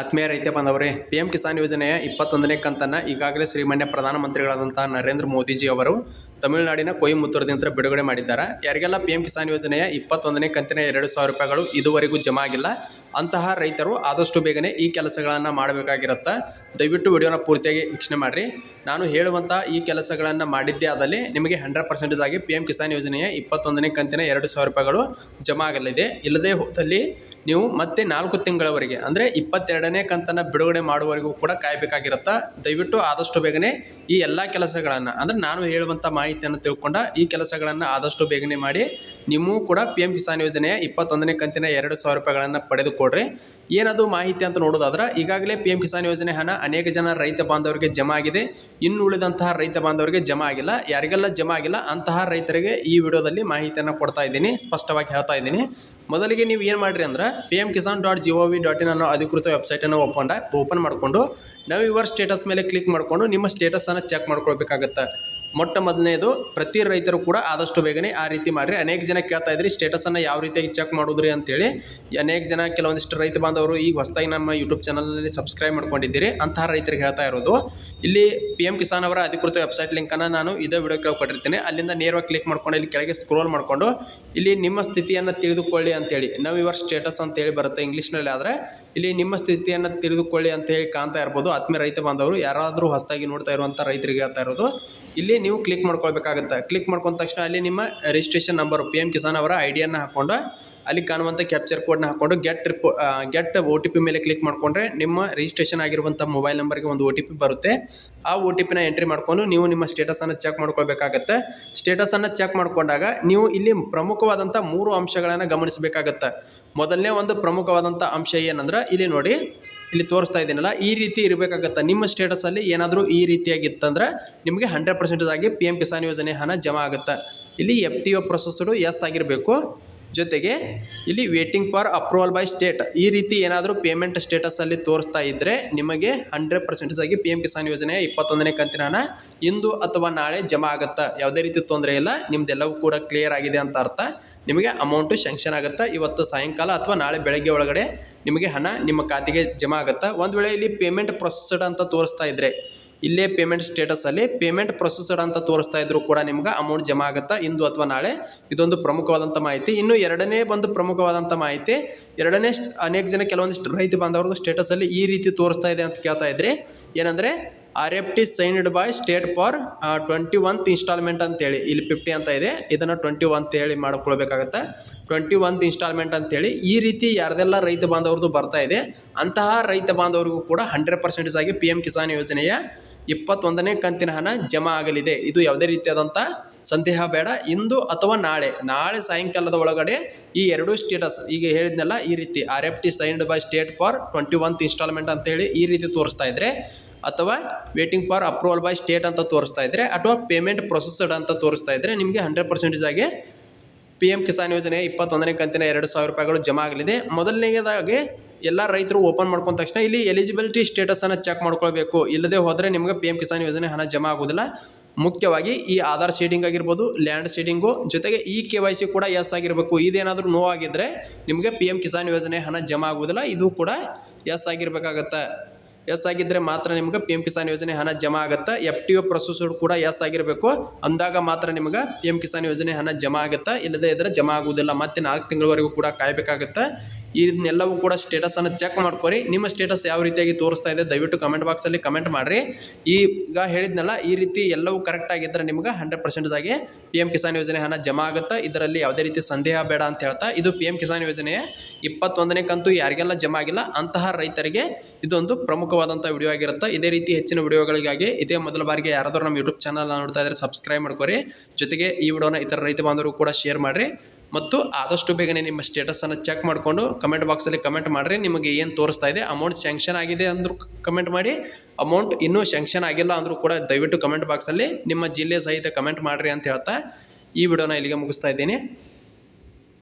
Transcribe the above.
ಆತ್ಮೀಯ ರೈತ ಬಾಂಧವರೇ, ಪಿ ಎಂ ಕಿಸಾನ್ ಯೋಜನೆಯ ಇಪ್ಪತ್ತೊಂದನೇ ಕಂತನ್ನು ಈಗಾಗಲೇ ಶ್ರೀಮಾನ್ಯ ಪ್ರಧಾನಮಂತ್ರಿಗಳಾದಂಥ ನರೇಂದ್ರ ಮೋದಿಜಿ ಅವರು ತಮಿಳುನಾಡಿನ ಕೊಯಿಮುತ್ತೂರದಿಂದ ಬಿಡುಗಡೆ ಮಾಡಿದ್ದಾರೆ. ಯಾರಿಗೆಲ್ಲ ಪಿ ಎಂ ಕಿಸಾನ್ ಯೋಜನೆಯ ಇಪ್ಪತ್ತೊಂದನೇ ಕಂತಿನ ಎರಡು ಸಾವಿರ ರೂಪಾಯಿಗಳು ಇದುವರೆಗೂ ಜಮಾ ಆಗಿಲ್ಲ, ಅಂತಹ ರೈತರು ಆದಷ್ಟು ಬೇಗನೆ ಈ ಕೆಲಸಗಳನ್ನು ಮಾಡಬೇಕಾಗಿರುತ್ತೆ. ದಯವಿಟ್ಟು ವಿಡಿಯೋನ ಪೂರ್ತಿಯಾಗಿ ವೀಕ್ಷಣೆ ಮಾಡಿರಿ. ನಾನು ಹೇಳುವಂಥ ಈ ಕೆಲಸಗಳನ್ನು ಮಾಡಿದ್ದೇ ಆದಲ್ಲಿ ನಿಮಗೆ ಹಂಡ್ರೆಡ್ ಪರ್ಸೆಂಟೇಜ್ ಆಗಿ ಪಿ ಎಂ ಕಿಸಾನ್ ಯೋಜನೆಯ ಇಪ್ಪತ್ತೊಂದನೇ ಕಂತಿನ ಎರಡು ಸಾವಿರ ರೂಪಾಯಿಗಳು ಜಮಾ ಆಗಲಿದೆ. ಇಲ್ಲದೆ ಹೋದಲ್ಲಿ ನೀವು ಮತ್ತೆ ನಾಲ್ಕು ತಿಂಗಳವರೆಗೆ ಅಂದರೆ ಇಪ್ಪತ್ತೆರಡನೇ ಕಂತನ್ನು ಬಿಡುಗಡೆ ಮಾಡುವವರೆಗೂ ಕೂಡ ಕಾಯಬೇಕಾಗಿರುತ್ತೆ? ದಯವಿಟ್ಟು ಆದಷ್ಟು ಬೇಗನೆ ಈ ಎಲ್ಲ ಕೆಲಸಗಳನ್ನು, ಅಂದರೆ ನಾನು ಹೇಳುವಂಥ ಮಾಹಿತಿಯನ್ನು ತಿಳ್ಕೊಂಡ ಈ ಕೆಲಸಗಳನ್ನು ಆದಷ್ಟು ಬೇಗನೆ ಮಾಡಿ, ನಿಮ್ಮೂ ಕೂಡ ಪಿ ಎಂ ಕಿಸಾನ್ ಯೋಜನೆಯ ಇಪ್ಪತ್ತೊಂದನೇ ಕಂತಿನ ಎರಡು ಸಾವಿರ ರೂಪಾಯಿಗಳನ್ನು ಪಡೆದುಕೊಡ್ರಿ. ಏನದು ಮಾಹಿತಿ ಅಂತ ನೋಡೋದಾದ್ರೆ, ಈಗಾಗಲೇ ಪಿ ಎಂ ಕಿಸಾನ್ ಯೋಜನೆ ಹಣ ಅನೇಕ ಜನ ರೈತ ಬಾಂಧವರಿಗೆ ಜಮಾ ಆಗಿದೆ. ಇನ್ನು ಉಳಿದಂತಹ ರೈತ ಬಾಂಧವರಿಗೆ ಜಮಾ ಆಗಿಲ್ಲ. ಯಾರಿಗೆಲ್ಲ ಜಮಾ ಆಗಿಲ್ಲ, ಅಂತಹ ರೈತರಿಗೆ ಈ ವಿಡಿಯೋದಲ್ಲಿ ಮಾಹಿತಿಯನ್ನು ಕೊಡ್ತಾ ಇದ್ದೀನಿ, ಸ್ಪಷ್ಟವಾಗಿ ಹೇಳ್ತಾ ಇದ್ದೀನಿ. ಮೊದಲಿಗೆ ನೀವು ಏನು ಮಾಡಿರಿ ಅಂದ್ರೆ P M Kisan dot G O V dot in ಅನ್ನೋ ಅಧಿಕೃತ ವೆಬ್ಸೈಟನ್ನು ಓಪನ್ ಓಪನ್ ಮಾಡಿಕೊಂಡು ನಾವು ಯುವರ್ ಸ್ಟೇಟಸ್ ಮೇಲೆ ಕ್ಲಿಕ್ ಮಾಡಿಕೊಂಡು, ನಿಮ್ಮ ಸ್ಟೇಟಸನ್ನು ಚೆಕ್ ಮಾಡ್ಕೊಳ್ಬೇಕಾಗತ್ತೆ? ಮೊಟ್ಟ ಮೊದಲನೇದು ಪ್ರತಿ ರೈತರು ಕೂಡ ಆದಷ್ಟು ಬೇಗನೆ ಆ ರೀತಿ ಮಾಡಿರಿ. ಅನೇಕ ಜನ ಕೇಳ್ತಾ ಇದ್ರಿ ಸ್ಟೇಟಸನ್ನು ಯಾವ ರೀತಿಯಾಗಿ ಚೆಕ್ ಮಾಡೋದ್ರಿ ಅಂತೇಳಿ. ಅನೇಕ ಜನ ಕೆಲವೊಂದಿಷ್ಟು ರೈತ ಬಾಂಧವರು ಈಗ ಹೊಸದಾಗಿ ನಮ್ಮ ಯೂಟ್ಯೂಬ್ ಚಾನಲಲ್ಲಿ ಸಬ್ಸ್ಕ್ರೈಬ್ ಮಾಡ್ಕೊಂಡಿದ್ದೀರಿ. ಅಂತಹ ರೈತರಿಗೆ ಹೇಳ್ತಾ ಇರೋದು, ಇಲ್ಲಿ ಪಿ ಎಂ ಕಿಸಾನ್ ಅವರ ಅಧಿಕೃತ ವೆಬ್ಸೈಟ್ ಲಿಂಕನ್ನು ನಾನು ಇದೇ ವಿಡಿಯೋ ಕೆಳಗೆ ಕೊಟ್ಟಿರ್ತೀನಿ. ಅಲ್ಲಿಂದ ನೇರವಾಗಿ ಕ್ಲಿಕ್ ಮಾಡ್ಕೊಂಡು ಇಲ್ಲಿ ಕೆಳಗೆ ಸ್ಕ್ರೋಲ್ ಮಾಡಿಕೊಂಡು, ಇಲ್ಲಿ ನಿಮ್ಮ ಸ್ಥಿತಿಯನ್ನು ತಿಳಿದುಕೊಳ್ಳಿ ಅಂತೇಳಿ. ನಾವು ಇವರ್ ಸ್ಟೇಟಸ್ ಅಂತೇಳಿ ಬರುತ್ತೆ ಇಂಗ್ಲೀಷ್ನಲ್ಲಿ ಆದರೆ, ಇಲ್ಲಿ ನಿಮ್ಮ ಸ್ಥಿತಿಯನ್ನು ತಿಳಿದುಕೊಳ್ಳಿ ಅಂತ ಹೇಳಿ ಕಾಣ್ತಾ ಇರ್ಬೋದು. ಆತ್ಮೀಯ ರೈತ ಬಾಂಧವರು ಯಾರಾದರೂ ಹೊಸದಾಗಿ ನೋಡ್ತಾ ಇರುವಂಥ ರೈತರಿಗೆ ಹೇಳ್ತಾ ಇರೋದು. ಇಲ್ಲಿ ನೀವು ಕ್ಲಿಕ್ ಮಾಡ್ಕೊಳ್ಬೇಕಾಗುತ್ತೆ. ಕ್ಲಿಕ್ ಮಾಡ್ಕೊಂಡ ತಕ್ಷಣ ಅಲ್ಲಿ ನಿಮ್ಮ registration number P M Kisan ಅವರ ಐಡಿಯನ್ನು ಡಿಯನ್ನು ಹಾಕ್ಕೊಂಡು, ಅಲ್ಲಿ ಕಾಣುವಂಥ ಕ್ಯಾಪ್ಚರ್ ಕೋಡ್ನ ಹಾಕ್ಕೊಂಡು get repo get O T P ಮೇಲೆ ಕ್ಲಿಕ್ ಮಾಡಿಕೊಂಡ್ರೆ ನಿಮ್ಮ ರಿಜಿಸ್ಟ್ರೇಷನ್ ಆಗಿರುವಂಥ ಮೊಬೈಲ್ ನಂಬರ್ಗೆ ಒಂದು ಒ ಟಿ ಪಿ ಬರುತ್ತೆ. ಆ ಒ ಟಿ ಪಿನ ಎಂಟ್ರಿ ಮಾಡಿಕೊಂಡು ನೀವು ನಿಮ್ಮ ಸ್ಟೇಟಸನ್ನು ಚೆಕ್ ಮಾಡ್ಕೊಳ್ಬೇಕಾಗತ್ತೆ. ಸ್ಟೇಟಸನ್ನು ಚೆಕ್ ಮಾಡಿಕೊಂಡಾಗ ನೀವು ಇಲ್ಲಿ ಪ್ರಮುಖವಾದಂಥ ಮೂರು ಅಂಶಗಳನ್ನು ಗಮನಿಸಬೇಕಾಗತ್ತೆ. ಮೊದಲನೇ ಒಂದು ಪ್ರಮುಖವಾದಂಥ ಅಂಶ ಏನಂದ್ರೆ, ಇಲ್ಲಿ ನೋಡಿ ಇಲ್ಲಿ ತೋರಿಸ್ತಾ ಇದ್ದೀನಲ್ಲ, ಈ ರೀತಿ ಇರಬೇಕಾಗತ್ತೆ? ನಿಮ್ಮ ಸ್ಟೇಟಸಲ್ಲಿ ಏನಾದರೂ ಈ ರೀತಿಯಾಗಿತ್ತಂದ್ರೆ ನಿಮಗೆ ಹಂಡ್ರೆಡ್ ಪರ್ಸೆಂಟೇಜ್ ಆಗಿ ಪಿ ಎಂ ಕಿಸಾನ್ ಯೋಜನೆ ಹಣ ಜಮಾ ಆಗುತ್ತೆ? ಇಲ್ಲಿ F T O processed yes ಆಗಿರಬೇಕು. ಜೊತೆಗೆ ಇಲ್ಲಿ waiting for approval by state ಈ ರೀತಿ ಏನಾದರೂ ಪೇಮೆಂಟ್ ಸ್ಟೇಟಸಲ್ಲಿ ತೋರಿಸ್ತಾ ಇದ್ದರೆ ನಿಮಗೆ ಹಂಡ್ರೆಡ್ ಪರ್ಸೆಂಟೇಜ್ ಆಗಿ ಪಿ ಎಂ ಕಿಸಾನ್ ಯೋಜನೆಯ ಇಪ್ಪತ್ತೊಂದನೇ ಕಂತಿನ ಇಂದು ಅಥವಾ ನಾಳೆ ಜಮಾ ಆಗುತ್ತೆ? ಯಾವುದೇ ರೀತಿ ತೊಂದರೆ ಇಲ್ಲ, ನಿಮ್ದೆಲ್ಲವೂ ಕೂಡ ಕ್ಲಿಯರ್ ಆಗಿದೆ ಅಂತ ಅರ್ಥ. ನಿಮಗೆ ಅಮೌಂಟು ಶ್ಯಾಂಕ್ಷನ್ ಆಗುತ್ತೆ? ಇವತ್ತು ಸಾಯಂಕಾಲ ಅಥವಾ ನಾಳೆ ಬೆಳಗ್ಗೆ ಒಳಗಡೆ ನಿಮಗೆ ಹಣ ನಿಮ್ಮ ಖಾತೆಗೆ ಜಮಾ ಆಗುತ್ತಾ? ಒಂದು ವೇಳೆ ಇಲ್ಲಿ ಪೇಮೆಂಟ್ ಪ್ರೊಸೆಸ್ಡ್ ಅಂತ ತೋರಿಸ್ತಾ ಇದ್ದರೆ ಇಲ್ಲೇ ಪೇಮೆಂಟ್ ಸ್ಟೇಟಸಲ್ಲಿ ಪೇಮೆಂಟ್ ಪ್ರೊಸೆಸರ್ ಅಂತ ತೋರಿಸ್ತಾ ಇದ್ರು ಕೂಡ ನಿಮ್ಗೆ ಅಮೌಂಟ್ ಜಮಾ ಆಗುತ್ತಾ? ಇಂದು ಅಥವಾ ನಾಳೆ? ಇದೊಂದು ಪ್ರಮುಖವಾದಂಥ ಮಾಹಿತಿ. ಇನ್ನು ಎರಡನೇ ಒಂದು ಪ್ರಮುಖವಾದಂಥ ಮಾಹಿತಿ, ಎರಡನೇ ಅನೇಕ ಜನ ಕೆಲವೊಂದಿಷ್ಟು ರೈತ ಬಾಂಧವ್ರದ್ದು ಸ್ಟೇಟಸಲ್ಲಿ ಈ ರೀತಿ ತೋರಿಸ್ತಾ ಇದೆ ಅಂತ ಕೇಳ್ತಾ ಇದ್ರಿ. ಏನಂದರೆ R F T signed by state for twenty ಒಂತ್ instalment ಅಂತೇಳಿ, ಇಲ್ಲಿ ಫಿಫ್ಟಿ ಅಂತ ಇದೆ. ಇದನ್ನು ಟ್ವೆಂಟಿ ಒನ್ ಹೇಳಿ ಮಾಡ್ಕೊಳ್ಬೇಕಾಗತ್ತೆ. ಟ್ವೆಂಟಿ ಒನ್ತ್ ಇನ್ಸ್ಟಾಲ್ಮೆಂಟ್ ಅಂತೇಳಿ ಈ ರೀತಿ ಯಾರ್ದೆಲ್ಲ ರೈತ ಬಾಂಧವ್ರದ್ದು ಬರ್ತಾ ಇದೆ, ಅಂತಹ ರೈತ ಬಾಂಧವರಿಗೂ ಕೂಡ ಹಂಡ್ರೆಡ್ ಪರ್ಸೆಂಟೇಜ್ ಆಗಿ ಪಿ ಎಂ ಕಿಸಾನ್ ಯೋಜನೆಯ ಇಪ್ಪತ್ತೊಂದನೇ ಕಂತಿನ ಹಣ ಜಮಾ ಆಗಲಿದೆ. ಇದು ಯಾವುದೇ ರೀತಿಯಾದಂಥ ಸಂದೇಹ ಬೇಡ. ಇಂದು ಅಥವಾ ನಾಳೆ ನಾಳೆ ಸಾಯಂಕಾಲದ ಒಳಗಡೆ ಈ ಎರಡು ಸ್ಟೇಟಸ್ ಈಗ ಹೇಳಿದ್ನಲ್ಲ, ಈ ರೀತಿ R F T signed by state for twenty ಒನ್ತ್ instalment ಅಂತೇಳಿ ಈ ರೀತಿ ತೋರಿಸ್ತಾ ಇದ್ರೆ, ಅಥವಾ waiting for approval by state ಅಂತ ತೋರಿಸ್ತಾ ಇದ್ರೆ, ಅಥವಾ ಪೇಮೆಂಟ್ ಪ್ರೊಸೆಸ್ಡ್ ಅಂತ ತೋರಿಸ್ತಾ ಇದ್ರೆ ನಿಮಗೆ ಹಂಡ್ರೆಡ್ ಪರ್ಸೆಂಟೇಜ್ ಆಗಿ ಪಿ ಎಂ ಕಿಸಾನ್ ಯೋಜನೆ ಇಪ್ಪತ್ತೊಂದನೇ ಕಂತಿನ ಎರಡು ಸಾವಿರ ರೂಪಾಯಿಗಳು ಜಮಾ ಆಗಲಿದೆ. ಮೊದಲನೇದಾಗಿ ಎಲ್ಲ ರೈತರು ಓಪನ್ ಮಾಡ್ಕೊಂಡ ತಕ್ಷಣ ಇಲ್ಲಿ ಎಲಿಜಿಬಿಲಿಟಿ ಸ್ಟೇಟಸನ್ನು ಚೆಕ್ ಮಾಡ್ಕೊಳ್ಬೇಕು. ಇಲ್ಲದೆ ಹೋದರೆ ನಿಮಗೆ ಪಿ ಎಂ ಕಿಸಾನ್ ಯೋಜನೆ ಹಣ ಜಮಾ ಆಗೋದಿಲ್ಲ. ಮುಖ್ಯವಾಗಿ ಈ ಆಧಾರ್ ಶೇಡಿಂಗ್ ಆಗಿರ್ಬೋದು ಲ್ಯಾಂಡ್ ಶೇಡಿಂಗು ಜೊತೆಗೆ ಈ ಕೆ ವೈ ಸಿ ಕೂಡ ಎಸ್ ಆಗಿರಬೇಕು. ಇದೇನಾದರೂ ನೋವಾಗಿದ್ದರೆ ನಿಮಗೆ ಪಿ ಎಂ ಕಿಸಾನ್ ಯೋಜನೆ ಹಣ ಜಮಾ ಆಗೋದಿಲ್ಲ. ಇದು ಕೂಡ ಎಸ್ ಆಗಿರಬೇಕಾಗತ್ತೆ. ಎಸ್ ಆಗಿದ್ರೆ ಮಾತ್ರ ನಿಮ್ಗೆ ಪಿ ಎಂ ಕಿಸಾನ್ ಯೋಜನೆ ಹಣ ಜಮಾ ಆಗುತ್ತೆ? ಎಫ್ ಟಿ ಒ ಪ್ರೊಸೆಸರ್ ಕೂಡ ಎಸ್ ಆಗಿರಬೇಕು. ಅಂದಾಗ ಮಾತ್ರ ನಿಮ್ಗೆ ಪಿ ಎಂ ಕಿಸಾನ್ ಯೋಜನೆ ಹಣ ಜಮಾ ಆಗುತ್ತೆ? ಇಲ್ಲದೇ ಇದ್ರೆ ಜಮಾ ಆಗುವುದಿಲ್ಲ. ಮತ್ತೆ ನಾಲ್ಕು ತಿಂಗಳವರೆಗೂ ಕೂಡ ಕಾಯಬೇಕಾಗುತ್ತೆ? ಇದನ್ನೆಲ್ಲವೂ ಕೂಡ ಸ್ಟೇಟಸನ್ನು ಚೆಕ್ ಮಾಡ್ಕೊರಿ. ನಿಮ್ಮ ಸ್ಟೇಟಸ್ ಯಾವ ರೀತಿಯಾಗಿ ತೋರಿಸ್ತಾ ಇದೆ ದಯವಿಟ್ಟು ಕಮೆಂಟ್ ಬಾಕ್ಸಲ್ಲಿ ಕಮೆಂಟ್ ಮಾಡಿರಿ. ಈಗ ಹೇಳಿದ್ನಲ್ಲ, ಈ ರೀತಿ ಎಲ್ಲವೂ ಕರೆಕ್ಟ್ ಆಗಿದ್ದರೆ ನಿಮ್ಗೆ ಹಂಡ್ರೆಡ್ ಪರ್ಸೆಂಟೇಜ್ ಆಗಿ ಪಿ ಎಂ ಕಿಸಾನ್ ಯೋಜನೆ ಹಣ ಜಮಾ ಆಗುತ್ತೆ? ಇದರಲ್ಲಿ ಯಾವುದೇ ರೀತಿ ಸಂದೇಹ ಬೇಡ ಅಂತ ಹೇಳ್ತಾ? ಇದು ಪಿ ಎಂ ಕಿಸಾನ್ ಯೋಜನೆಯ ಇಪ್ಪತ್ತೊಂದನೇ ಕಂತು ಯಾರಿಗೆಲ್ಲ ಜಮಾ ಆಗಿಲ್ಲ, ಅಂತಹ ರೈತರಿಗೆ ಇದೊಂದು ಪ್ರಮುಖವಾದಂಥ ವಿಡಿಯೋ ಆಗಿರುತ್ತೆ. ಇದೇ ರೀತಿ ಹೆಚ್ಚಿನ ವಿಡಿಯೋಗಳಿಗಾಗಿ ಇದೇ ಮೊದಲ ಬಾರಿಗೆ ಯಾರಾದರೂ ನಮ್ಮ ಯೂಟ್ಯೂಬ್ ಚಾನಲ್ ನೋಡ್ತಾ ಇದ್ದರೆ ಸಬ್ಸ್ಕ್ರೈಬ್ ಮಾಡ್ಕೊರಿ. ಜೊತೆಗೆ ಈ ವಿಡಿಯೋನ ಇತರ ರೈತ ಬಾಂಧವರು ಕೂಡ ಶೇರ್ ಮಾಡಿರಿ. ಮತ್ತು ಆದಷ್ಟು ಬೇಗನೆ ನಿಮ್ಮ ಸ್ಟೇಟಸನ್ನು ಚೆಕ್ ಮಾಡಿಕೊಂಡು ಕಮೆಂಟ್ ಬಾಕ್ಸಲ್ಲಿ ಕಮೆಂಟ್ ಮಾಡಿರಿ. ನಿಮಗೆ ಏನು ತೋರಿಸ್ತಾ ಇದೆ ಅಮೌಂಟ್ ಸ್ಯಾಂಕ್ಷನ್ ಆಗಿದೆ ಅಂದರೂ ಕಮೆಂಟ್ ಮಾಡಿ. ಅಮೌಂಟ್ ಇನ್ನೂ ಸ್ಯಾಂಕ್ಷನ್ ಆಗಿಲ್ಲ ಅಂದರೂ ಕೂಡ ದಯವಿಟ್ಟು ಕಮೆಂಟ್ ಬಾಕ್ಸಲ್ಲಿ ನಿಮ್ಮ ಜಿಲ್ಲೆ ಸಹಿತ ಕಮೆಂಟ್ ಮಾಡಿರಿ ಅಂತ ಹೇಳ್ತಾ ಈ ವಿಡಿಯೋನ ಇಲ್ಲಿಗೆ ಮುಗಿಸ್ತಾ ಇದ್ದೀನಿ.